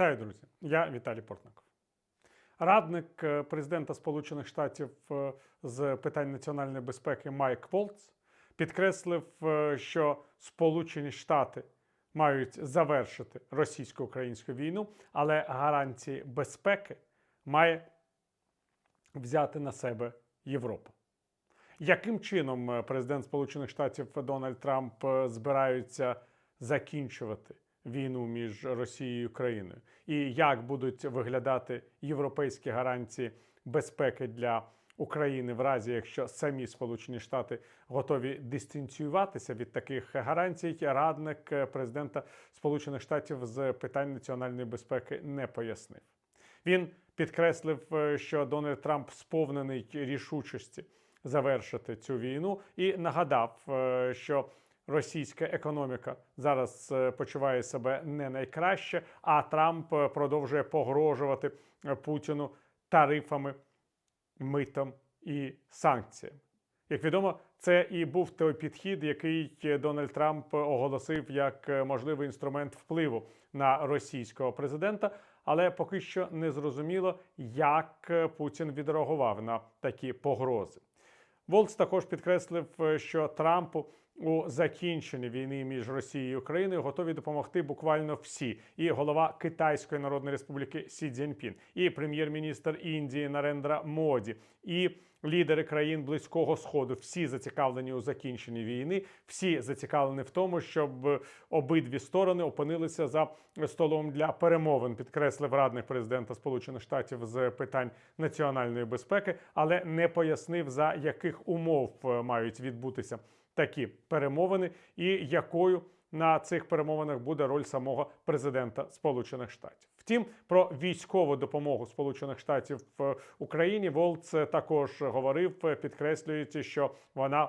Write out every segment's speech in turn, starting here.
Вітаю, друзі! Я Віталій Портников. Радник е, президента Сполучених Штатів е, з питань національної безпеки Майк Волц підкреслив, е, що Сполучені Штати мають завершити російсько-українську війну, але гарантії безпеки має взяти на себе Європа. Яким чином президент Сполучених Штатів Дональд Трамп збирається закінчувати війну між Росією і Україною? І як будуть виглядати європейські гарантії безпеки для України в разі, якщо самі Сполучені Штати готові дистанціюватися від таких гарантій? Радник президента Сполучених Штатів з питань національної безпеки не пояснив. Він підкреслив, е, що Дональд Трамп сповнений рішучості завершити цю війну, і нагадав, е, що російська економіка зараз е, почуває себе не найкраще, а Трамп е, продовжує погрожувати е, Путіну тарифами, митом і санкціями. Як відомо, це і був той підхід, який Дональд Трамп оголосив як можливий інструмент впливу на російського президента. Але поки що не зрозуміло, як Путін відреагував на такі погрози. Волц також підкреслив, що Трампу у закінченні війни між Росією і Україною готові допомогти буквально всі. І голова Китайської Народної Республіки Сі Цзіньпін, і прем'єр-міністр Індії Нарендра Моді, і лідери країн Близького Сходу. Всі зацікавлені у закінченні війни, всі зацікавлені в тому, щоб обидві сторони опинилися за столом для перемовин. Підкреслив радник президента Сполучених Штатів з питань національної безпеки, але не пояснив за яких умов е, мають відбутися такі перемовини, і якою на цих перемовинах буде роль самого президента Сполучених Штатів. Втім, про військову допомогу Сполучених Штатів в Україні Волц також говорив, підкреслюючи, що вона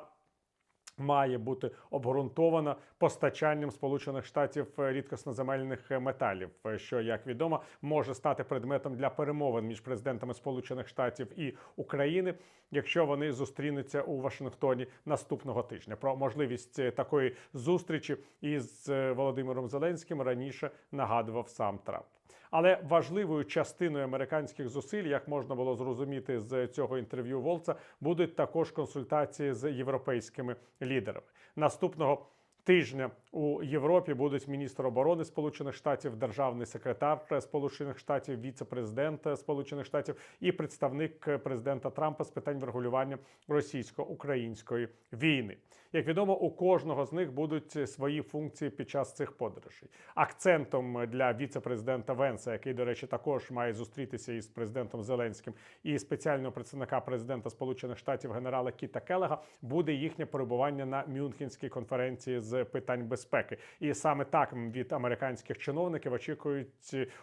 має бути обґрунтована постачанням Сполучених Штатів рідкосноземельних металів, що як відомо може стати предметом для перемовин між президентами Сполучених Штатів і України, якщо вони зустрінуться у Вашингтоні наступного тижня. Про можливість такої зустрічі із Володимиром Зеленським раніше нагадував сам Трамп. Але важливою частиною американських зусиль, як можна було зрозуміти з цього інтерв'ю Волца, будуть також консультації з європейськими лідерами наступного. Тижня у Європі будуть міністр оборони Сполучених Штатів, державний секретар Сполучених Штатів, віце-президент Сполучених Штатів і представник президента Трампа з питань врегулювання російсько-української війни. Як відомо, у кожного з них будуть свої функції під час цих подорожей. Акцентом для віце-президента Венса, який, до речі, також має зустрітися із президентом Зеленським, і спеціального представника президента Сполучених Штатів генерала Кіта Келега, буде їхнє перебування на Мюнхенській конференції з питань безпеки. І саме так від американських чиновників очікують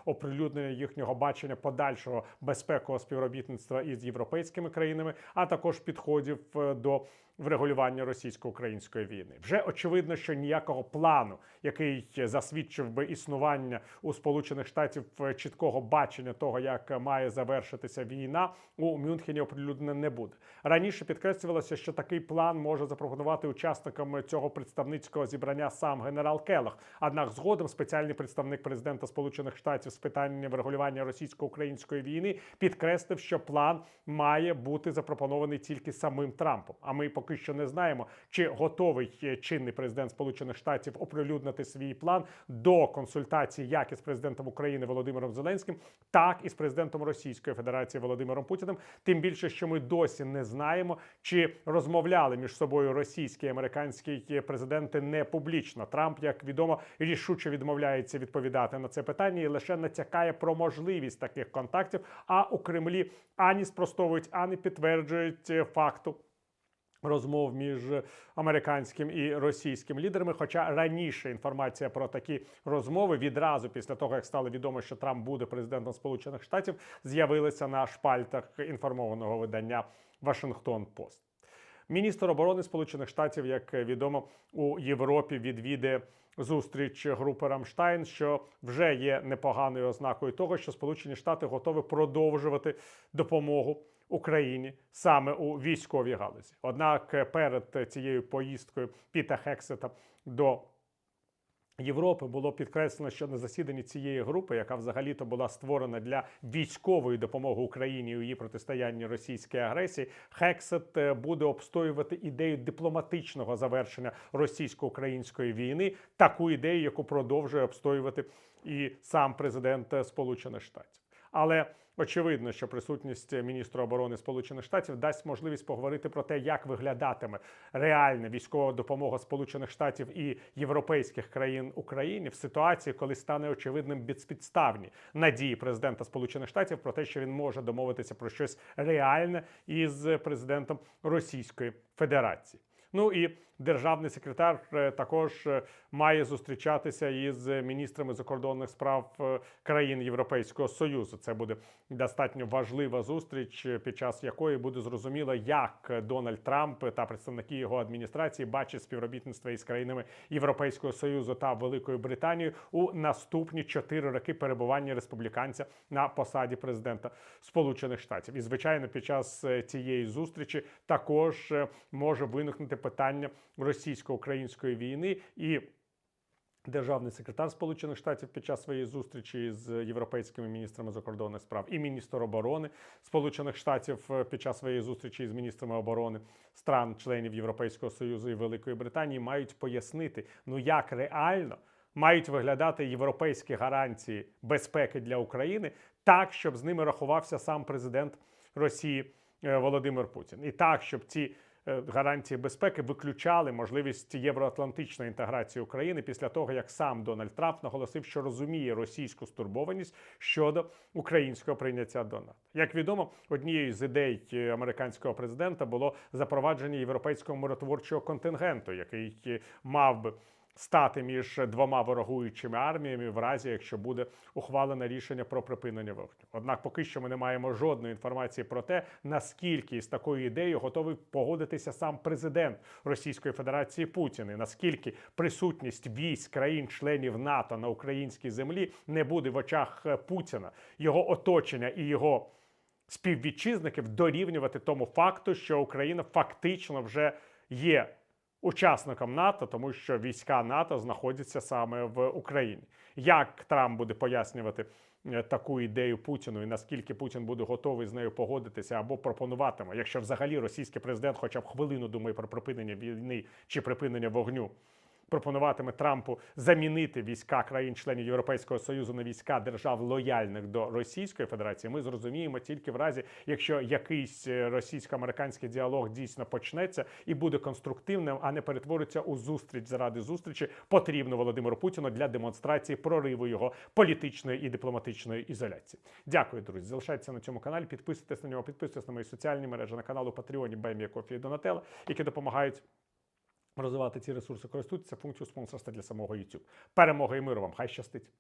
оприлюднення їхнього бачення подальшого безпекового співробітництва із європейськими країнами, а також підходів е, до врегулювання російсько-української війни. Вже очевидно, що ніякого плану, який засвідчив би існування у Сполучених Штатів чіткого бачення того, як має завершитися війна, у Мюнхені оприлюднено не буде. Раніше підкреслювалося, що такий план може запропонувати учасникам цього представницького зібрання сам генерал Келох. Однак, згодом спеціальний представник президента Сполучених Штатів з питання врегулювання російсько-української війни підкреслив, що план має бути запропонований тільки самим Трампом. А ми поки що не знаємо, чи готовий чинний президент Сполучених Штатів оприлюднити свій план до консультації як із президентом України Володимиром Зеленським, так і з президентом Російської Федерації Володимиром Путіним. Тим більше, що ми досі не знаємо, чи розмовляли між собою російські і американські президенти не публічно. Трамп, як відомо, рішуче відмовляється відповідати на це питання і лише натякає про можливість таких контактів. А у Кремлі ані спростовують, ані підтверджують факту. Розмов між американським і російським лідерами. Хоча раніше інформація про такі розмови відразу після того, як стало відомо, що Трамп буде президентом Сполучених Штатів, з'явилися на шпальтах інформованого видання Вашингтон Пост. Міністр оборони Сполучених Штатів, як відомо, у Європі відвідає зустріч групи Рамштайн, що вже є непоганою ознакою того, що Сполучені Штати готові продовжувати допомогу. Україні саме у військовій галузі. Однак перед цією поїздкою Піта Хексета до Європи було підкреслено, що на засіданні цієї групи, яка взагалі-то була створена для військової допомоги Україні у її протистоянні російській агресії, Хексет е, буде обстоювати ідею дипломатичного завершення російсько-української війни, таку ідею, яку продовжує обстоювати і сам президент е, Сполучених Штатів. Але очевидно, що присутність міністра оборони Сполучених Штатів дасть можливість поговорити про те, як виглядатиме реальна військова допомога Сполучених Штатів і європейських країн Україні в ситуації, коли стане очевидним безпідставні надії президента Сполучених Штатів про те, що він може домовитися про щось реальне із президентом Російської Федерації. Ну і державний секретар е, також е, має зустрічатися із міністрами закордонних справ е, країн Європейського союзу. Це буде достатньо важлива зустріч, під час якої буде зрозуміло, як Дональд Трамп та представники його адміністрації бачать співробітництво із країнами Європейського союзу та Великою Британією у наступні чотири роки перебування республіканця на посаді президента Сполучених Штатів. І звичайно, під час цієї зустрічі також може виникнути питання російсько-української війни і. Державний секретар Сполучених Штатів під час своєї зустрічі з європейськими міністрами закордонних справ і міністр оборони Сполучених Штатів е, під час своєї зустрічі з міністрами оборони стран-членів Європейського союзу і Великої Британії мають пояснити, ну як реально мають виглядати європейські гарантії безпеки для України так, щоб з ними рахувався сам президент Росії е, Володимир Путін, і так, щоб ці гарантії безпеки виключали можливість євроатлантичної інтеграції України після того, як сам Дональд Трамп наголосив, що розуміє російську стурбованість щодо українського прийняття до НАТО. Як відомо, однією з ідей е, американського президента було запровадження європейського миротворчого контингенту, який е, мав би стати між двома ворогуючими арміями в разі, якщо буде ухвалене рішення про припинення вогню. Однак, поки що ми не маємо жодної інформації про те, наскільки з такою ідеєю готовий погодитися сам президент Російської Федерації Путін, і наскільки присутність військ країн-членів НАТО на українській землі не буде в очах Путіна, його оточення і його. Співвітчизників дорівнювати тому факту, що Україна фактично вже є учасником НАТО, тому що війська НАТО знаходяться саме в Україні. Як Трамп буде пояснювати е, таку ідею Путіну, і наскільки Путін буде готовий з нею погодитися або пропонуватиме, якщо взагалі російський президент, хоча б хвилину думає про припинення війни чи припинення вогню. Пропонуватиме Трампу замінити війська країн-членів Європейського союзу на війська держав лояльних до Російської Федерації. Ми зрозуміємо тільки в разі, якщо якийсь е, російсько-американський діалог дійсно почнеться і буде конструктивним, а не перетвориться у зустріч заради зустрічі, потрібно Володимиру Путіну для демонстрації прориву його політичної і дипломатичної ізоляції. Дякую, друзі. Залишайтеся на цьому каналі. Підписуйтесь на нього, підписуйтесь на мої соціальні мережі на каналу Патреоні Бемія Кофі Донателла, які допомагають розвивати ці ресурси, користуйтеся функцією спонсорства для самого YouTube. Перемоги і миру вам! Хай щастить!